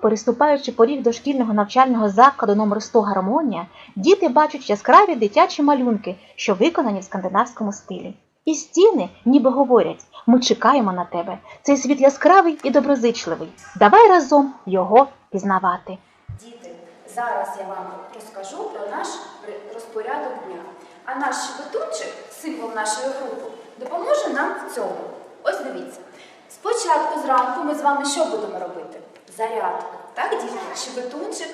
Переступаючи поріг дошкільного навчального закладу номер 100 Гармонія, діти бачать яскраві дитячі малюнки, що виконані в скандинавському стилі. І стіни ніби говорять: ми чекаємо на тебе. Цей світ яскравий і доброзичливий. Давай разом його пізнавати. Діти, зараз я вам розкажу про наш розпорядок дня. А наш щебетунчик, символ нашої групи, допоможе нам в цьому. Ось дивіться. Спочатку зранку ми з вами що будемо робити? Зарядку. Так, дітки? Щебетунчик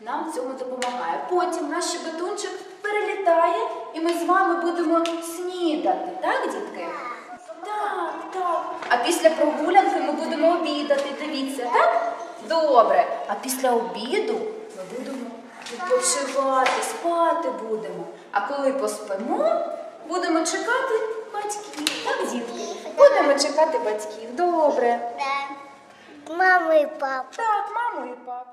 нам в цьому допомагає. Потім наш щебетунчик перелітає, і ми з вами будемо снідати. Так, дітки? Так, так. А після прогулянки ми будемо обідати. Дивіться, так? Добре. А після обіду ми будемо відпочивати, спати будемо. А коли поспимо, будемо чекати батьків. Так, дітки? Будемо чекати батьків. Добре. Мама і папа. Так, маму і папу.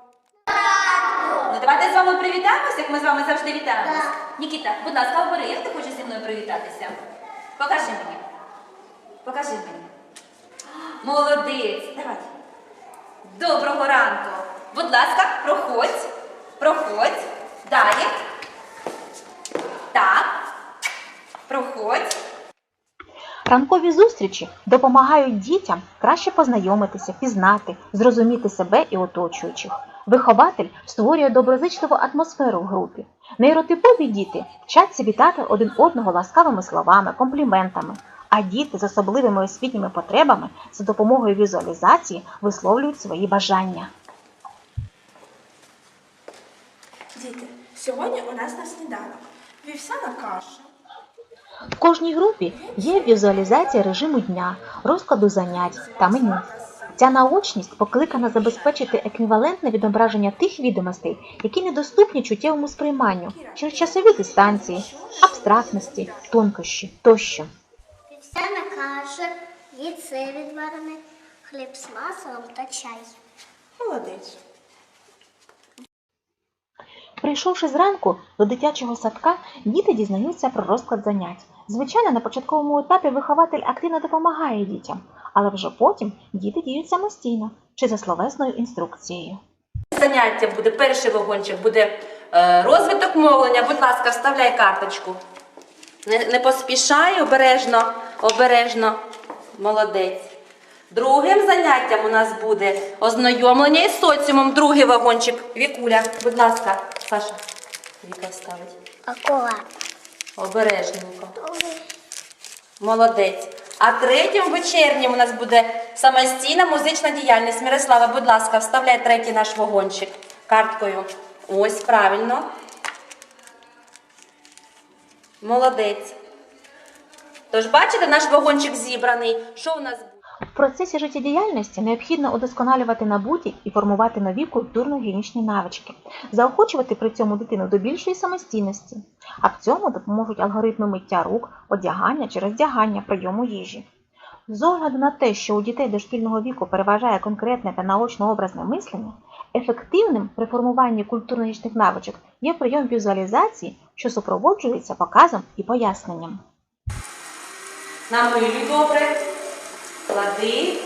Ну давайте з вами привітаємося, як ми з вами завжди вітаємось. Нікіта, будь ласка, обери, як ти хочеш зі мною привітатися? Покажи мені. Покажи мені. Молодець. Давай. Доброго ранку. Будь ласка, проходь. Проходь. Далі. Так. Проходь. Ранкові зустрічі допомагають дітям краще познайомитися, пізнати, зрозуміти себе і оточуючих. Вихователь створює доброзичливу атмосферу в групі. Нейротипові діти вчаться вітати один одного ласкавими словами, компліментами, а діти з особливими освітніми потребами за допомогою візуалізації висловлюють свої бажання. Діти, сьогодні у нас на сніданок вівсяна каша, В кожній групі є візуалізація режиму дня, розкладу занять та меню. Ця наочність покликана забезпечити еквівалентне відображення тих відомостей, які недоступні чуттєвому сприйманню через часові дистанції, абстрактності, тонкощі тощо. Вівсяна каша, яйце відварене, хліб з маслом та чай. молодець. Прийшовши зранку до дитячого садка, діти дізнаються про розклад занять. Звичайно, на початковому етапі вихователь активно допомагає дітям, але вже потім діти діють самостійно чи за словесною інструкцією. Заняття буде, перший вагончик буде е, розвиток мовлення. Будь ласка, вставляй карточку. Не, не поспішай, обережно, обережно. Молодець. Другим заняттям у нас буде ознайомлення із соціумом. Другий вагончик. Вікуля, будь ласка, Саша. Віка ставить. Акуратно. Обережненько. Молодець. А третім вечірнім у нас буде самостійна музична діяльність. Мирослава, будь ласка, вставляй третій наш вагончик карткою. Ось, правильно. Молодець. Тож, бачите, наш вагончик зібраний. Що у нас буде? В процесі життєдіяльності необхідно удосконалювати набуті і формувати нові культурно-гігієнічні навички, заохочувати при цьому дитину до більшої самостійності. А в цьому допоможуть алгоритми миття рук, одягання чи роздягання прийому їжі. З огляду на те, що у дітей дошкільного віку переважає конкретне та наочно-образне мислення, ефективним при формуванні культурно-гігієнічних навичок є прийом візуалізації, що супроводжується показом і поясненням. Намилюй добре. Клади,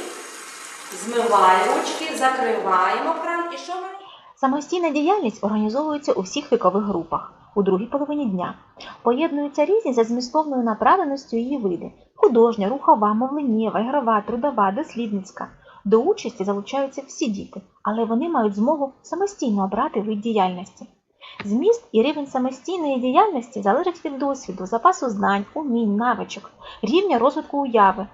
змивай ручки, закриваємо кран. І що ми? Самостійна діяльність організовується у всіх вікових групах у другій половині дня. Поєднуються різні за змістовною направленістю її види: художня, рухова, мовленнєва, ігрова, трудова, дослідницька. До участі залучаються всі діти, але вони мають змогу самостійно обрати вид діяльності. Зміст і рівень самостійної діяльності залежить від досвіду, запасу знань, умінь, навичок, рівня розвитку уяви,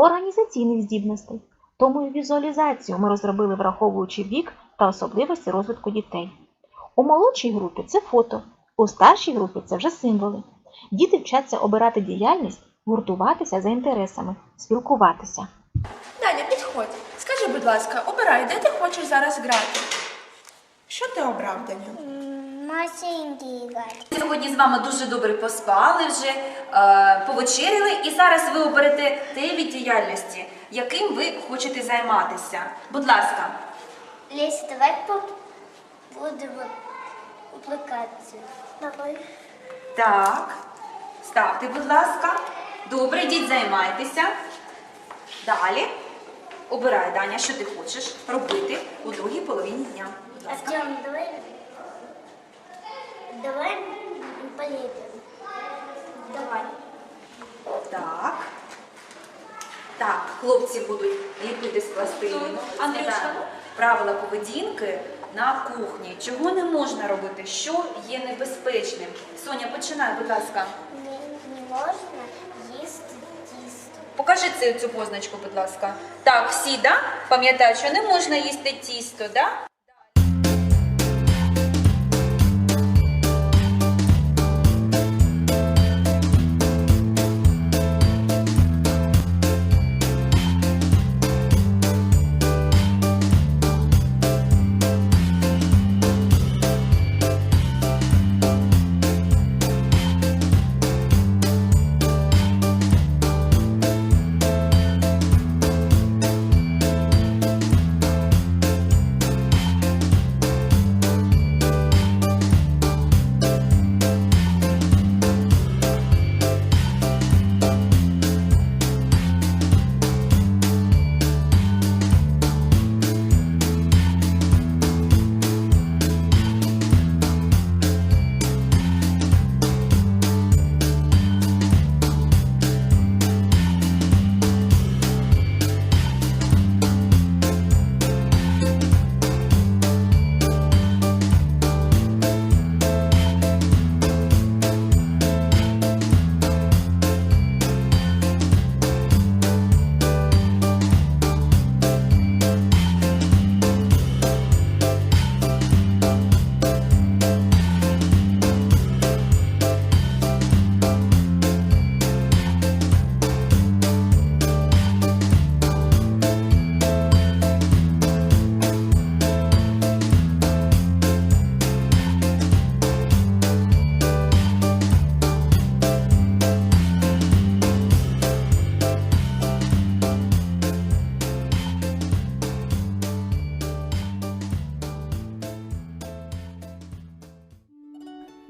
організаційних здібностей. Тому і візуалізацію ми розробили, враховуючи вік та особливості розвитку дітей. У молодшій групі це фото, у старшій групі це вже символи. Діти вчаться обирати діяльність, гуртуватися за інтересами, спілкуватися. Даня, підходь. Скажи, будь ласка, обирай, де ти хочеш зараз грати? Що ти обрав, Даня? Ігор. Сьогодні з вами дуже добре поспали вже, е, повечеряли, і зараз ви оберете те від діяльності, яким ви хочете займатися. Будь ласка, Леся, давай будемо аплікацію. Давай. так, ставте, будь ласка. Добре, йдіть займайтеся. Далі. Обирай, Даня, що ти хочеш робити у другій половині дня. Будь ласка. Артем, давай. Давай полепим. Давай. Так. Так, хлопці будуть ліпити з пластиліну. Андрюшка, правила поведінки на кухні. Чого не можна робити? Що є небезпечним? Соня, починай, будь ласка. Не, не можна їсти тісто. Покажи цю, цю позначку, будь ласка. Так, всі, да? Пам'ятають, що не можна їсти тісто, да?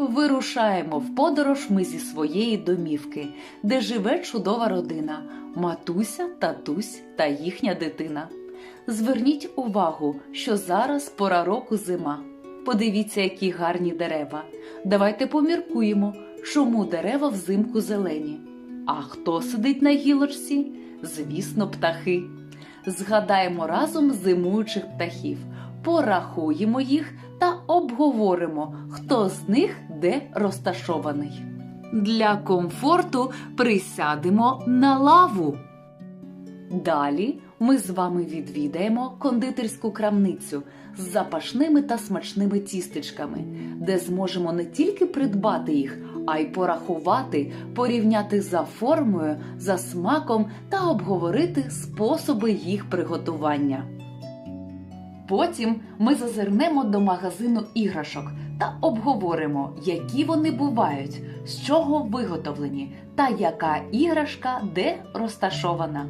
Вирушаємо в подорож ми зі своєї домівки, де живе чудова родина матуся, татусь та їхня дитина. Зверніть увагу, що зараз пора року зима. Подивіться, які гарні дерева. Давайте поміркуємо, чому дерева взимку зелені. А хто сидить на гілочці? Звісно, птахи. Згадаємо разом зимуючих птахів, порахуємо їх та обговоримо, хто з них де розташований. Для комфорту присядемо на лаву. Далі ми з вами відвідаємо кондитерську крамницю з запашними та смачними тістечками, де зможемо не тільки придбати їх, а й порахувати, порівняти за формою, за смаком та обговорити способи їх приготування. Потім ми зазирнемо до магазину іграшок та обговоримо, які вони бувають, з чого виготовлені та яка іграшка де розташована.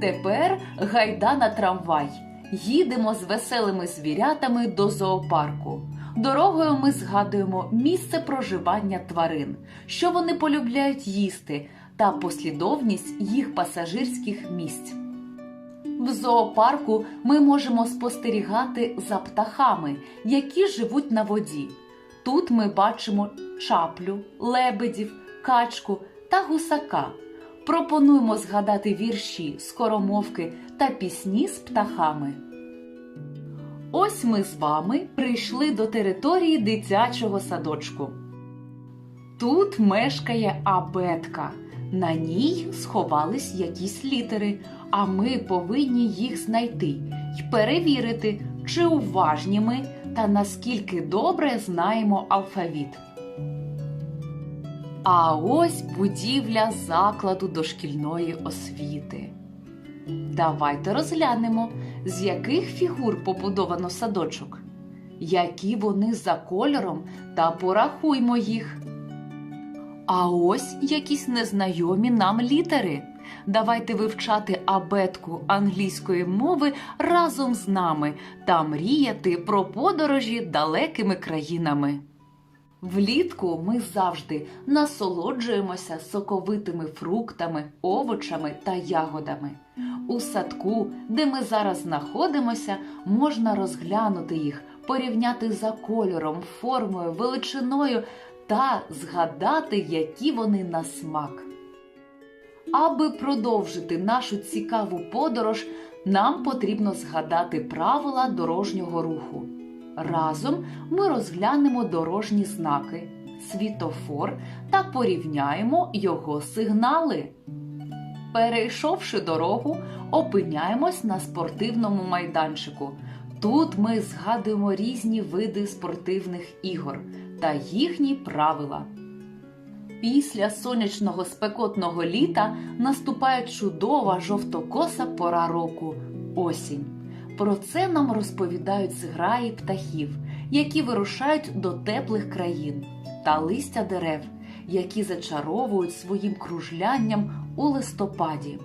Тепер гайда на трамвай. Їдемо з веселими звірятами до зоопарку. Дорогою ми згадуємо місце проживання тварин, що вони полюбляють їсти, та послідовність їх пасажирських місць. В зоопарку ми можемо спостерігати за птахами, які живуть на воді. Тут ми бачимо чаплю, лебедів, качку та гусака. Пропонуємо згадати вірші, скоромовки та пісні з птахами. Ось ми з вами прийшли до території дитячого садочку. Тут мешкає абетка. На ній сховались якісь літери, а ми повинні їх знайти й перевірити, чи уважні ми та наскільки добре знаємо алфавіт. А ось будівля закладу дошкільної освіти. Давайте розглянемо, з яких фігур побудовано садочок, які вони за кольором, та порахуймо їх. А ось якісь незнайомі нам літери. Давайте вивчати абетку англійської мови разом з нами та мріяти про подорожі далекими країнами. Влітку ми завжди насолоджуємося соковитими фруктами, овочами та ягодами. У садку, де ми зараз знаходимося, можна розглянути їх, порівняти за кольором, формою, величиною та згадати, які вони на смак. Аби продовжити нашу цікаву подорож, нам потрібно згадати правила дорожнього руху. Разом ми розглянемо дорожні знаки, світофор та порівняємо його сигнали. Перейшовши дорогу, опиняємось на спортивному майданчику. Тут ми згадуємо різні види спортивних ігор та їхні правила. Після сонячного спекотного літа наступає чудова жовтокоса пора року осінь. Про це нам розповідають зграї птахів, які вирушають до теплих країн, та листя дерев, які зачаровують своїм кружлянням у листопаді.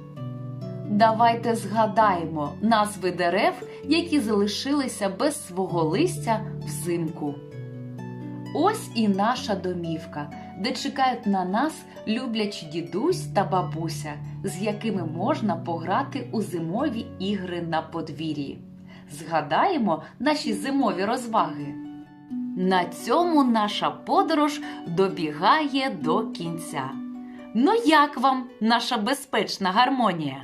Давайте згадаємо назви дерев, які залишилися без свого листя взимку. Ось і наша домівка, де чекають на нас люблячі дідусь та бабуся, з якими можна пограти у зимові ігри на подвір'ї. Згадаємо наші зимові розваги. На цьому наша подорож добігає до кінця. Ну як вам наша безпечна гармонія?